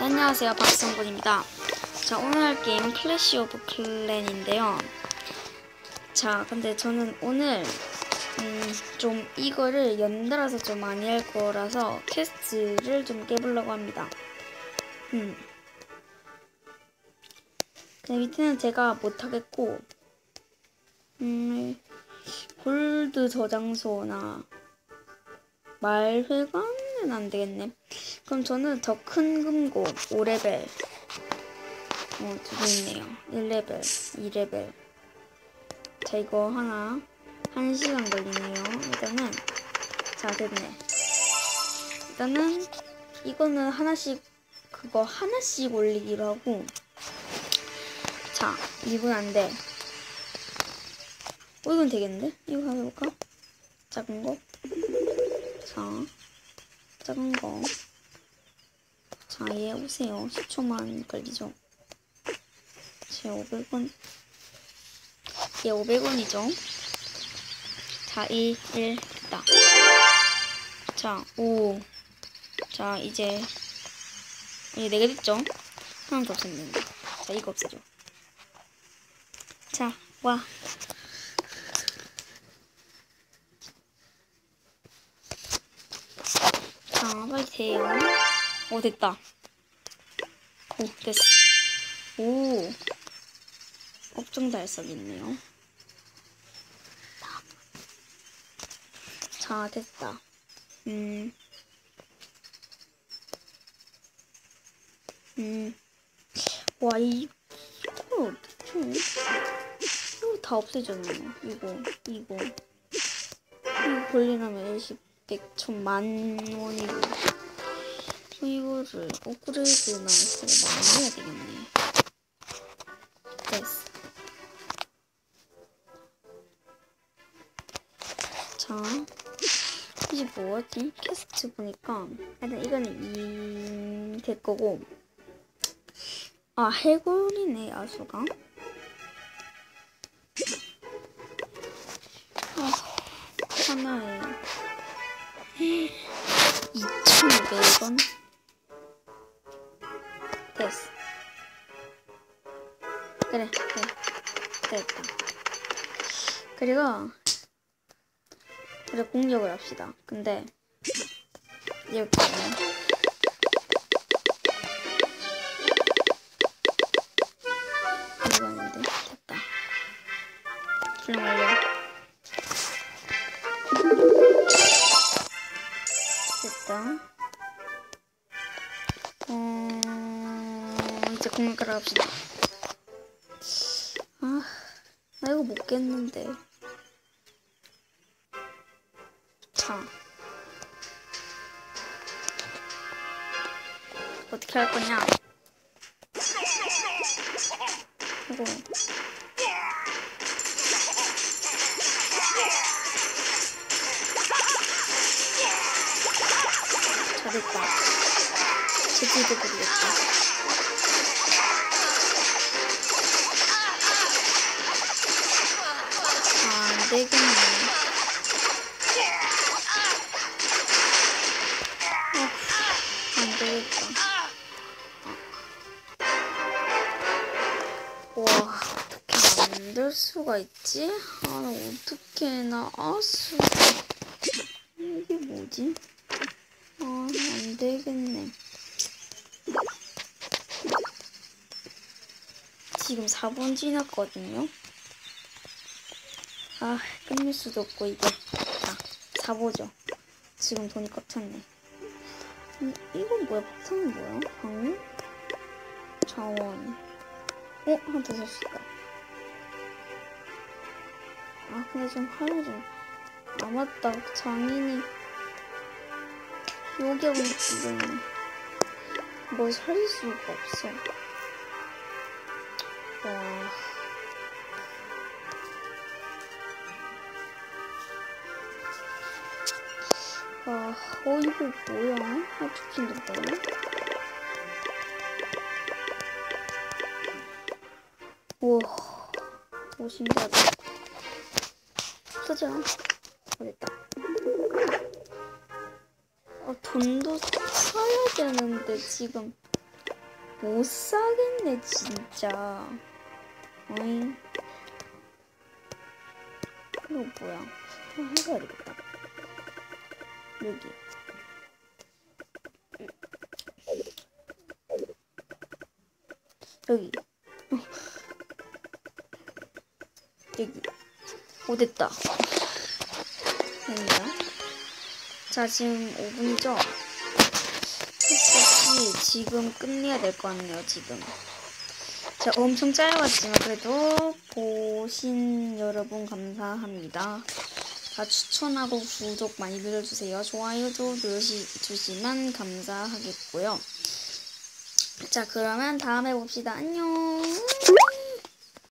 네, 안녕하세요. 박성곤입니다. 자 오늘 할 게임은 클래시 오브 클랜인데요. 자 근데 저는 오늘 음, 좀 이거를 연달아서 좀 많이 할 거라서 퀘스트를 좀 깨보려고 합니다. 음. 그 밑에는 제가 못하겠고 음, 골드 저장소나 말회관 은안 되겠네. 그럼 저는 더 큰 금고 5레벨 어, 두개 있네요. 1레벨, 2레벨. 자, 이거 하나 1시간 걸리네요. 일단은 자, 됐네. 일단은 이거는 하나씩 그거 하나씩 올리기로 하고 자, 이건 안 돼. 어, 이건 되겠는데? 이거 해볼까? 작은 거. 자, 작은 거. 자, 얘 오세요. 10초만 걸리죠. 제 500원. 얘 500원이죠. 자, 1, 1, 됐다. 자, 5. 자, 이제, 이제 4개 됐죠? 하나 더 없애면 된다. 자, 이거 없애줘. 자, 와. 빨리 돼요. 어, 됐다. 오, 됐어. 오. 업종 달성 있네요. 자, 됐다. 음. 음. 와, 이거 어떻게. 이거 다 없애졌네. 이거, 이거. 이거 볼리라면 10. 100,000만원이 이거를 업그레이드나 해서 만들어야 되겠네. 됐어. 자 이제 뭐였지? 퀘스트 보니까 일단 이거는 이게 거고. 아 해골이네 아수가. 아 하나에 2,500원? 됐어. 그래, 그래. 됐다. 그리고, 그래, 공격을 합시다. 근데, 이렇게. 이거 아닌데? 됐다. 훌륭 완료. 어, 이제 공격을 합시다. 아, 나 이거 못 깼는데. 자. 어떻게 할 거냐? 이거. 잘했다. 제대로 모르겠다. 아, 안 되겠네. 어, 안 되겠다. 와, 어떻게 만들 수가 있지? 아, 나 어떻게 나 아 수. 이게 뭐지? 아, 안 되겠네. 지금 4분 지났거든요. 아, 끝낼 수도 없고, 이게. 자, 4보죠. 지금 돈이 꽉 찼네. 이, 이건 뭐야? 폭탄은 뭐야? 방울? 자원. 어? 하나 더 샀다. 아, 근데 좀 하루 좀. 아, 맞다. 장인이. 여기하고 지금 뭘 살릴 수가 없어. 어, 이거 뭐야? 하트킨도 뭐야? 우와, 오, 신기하다. 쓰자. 어, 됐다. 아, 돈도 사야 되는데, 지금. 못 사겠네 진짜. 어잉. 이거 뭐야? 아, 해봐야 되겠다. 여기. 여기. 여기. 오 됐다. 됐네요. 자 지금 5분이죠? 혹시 지금 끝내야 될 것 같네요 지금. 자 엄청 짧았지만 그래도 보신 여러분 감사합니다. 다 추천하고 구독 많이 눌러주세요. 좋아요도 눌러주시면 감사하겠고요. 자 그러면 다음에 봅시다. 안녕.